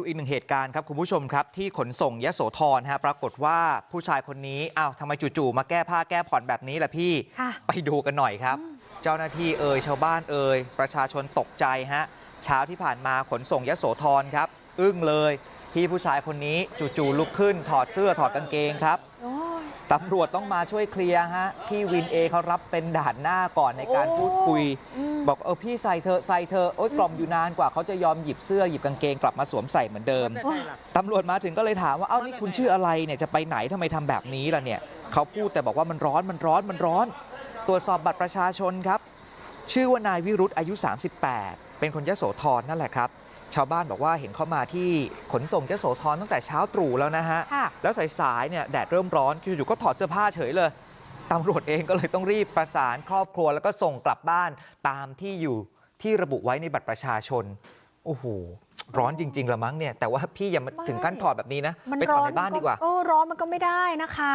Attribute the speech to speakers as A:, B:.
A: ดูอีกหนึ่งเหตุการณ์ครับคุณผู้ชมครับที่ขนส่งยโสธรฮะปรากฏว่าผู้ชายคนนี้อ้าวทำไมจู่ๆมาแก้ผ้าแก้ผ่อนแบบนี้ล่ะพี่
B: ค่ะ
A: ไปดูกันหน่อยครับ เจ้าหน้าที่เอ่ยชาวบ้านเอ่ยประชาชนตกใจฮะเช้าที่ผ่านมาขนส่งยโสธรครับ อึ้งเลยพี่ผู้ชายคนนี้จู่ๆลุกขึ้นถอดเสื้อถอดกางเกงครับ
B: โอ้ย
A: ตำรวจต้องมาช่วยเคลียร์ฮะพี่วินเอเขารับเป็นด่านหน้าก่อนในการพูดคุย
B: อืม
A: บอกเออพี่ใส่เธอะใส่เธอะโอ๊ยกล่อมอยู่นานกว่าเขาจะยอมหยิบเสื้อหยิบกางเกงกลับมาสวมใส่เหมือนเดิม
B: โอ้ย
A: ตำรวจมาถึงก็เลยถามว่าเอ้านี่คุณชื่ออะไรเนี่ยจะไปไหนทำไมทำแบบนี้ล่ะเนี่ยเขาพูดแต่บอกว่ามันร้อนมันร้อนมันร้อน ตรวจสอบบัตรประชาชนครับ ชื่อว่านายวิรุธอายุ 38 เป็นคนยโสธรนั่นแหละครับ ชาวบ้านบอกว่าเห็นเขามาที่ขนส่งยโสธรตั้งแต่เช้าตรู่แล้วนะฮะ
B: ค่ะ
A: แล้วสายๆเนี่ยแดดเริ่มร้อนอยู่ๆก็ถอดเสื้อผ้าเฉยเลยตำรวจเองก็เลยต้องรีบประสานครอบครัวแล้วก็ส่งกลับบ้านตามที่อยู่ที่ระบุไว้ในบัตรประชาชน โอ้โห ร้อนจริงๆละมั้งเนี่ย แต่ว่าพี่อย่ามาถึงขั้นถอดแบบนี้นะ
B: มัน
A: ไปถ
B: ร้
A: อด
B: อน
A: ในบ้านดีกว่า
B: เออ ร้อนมันก็ไม่ได้นะคะ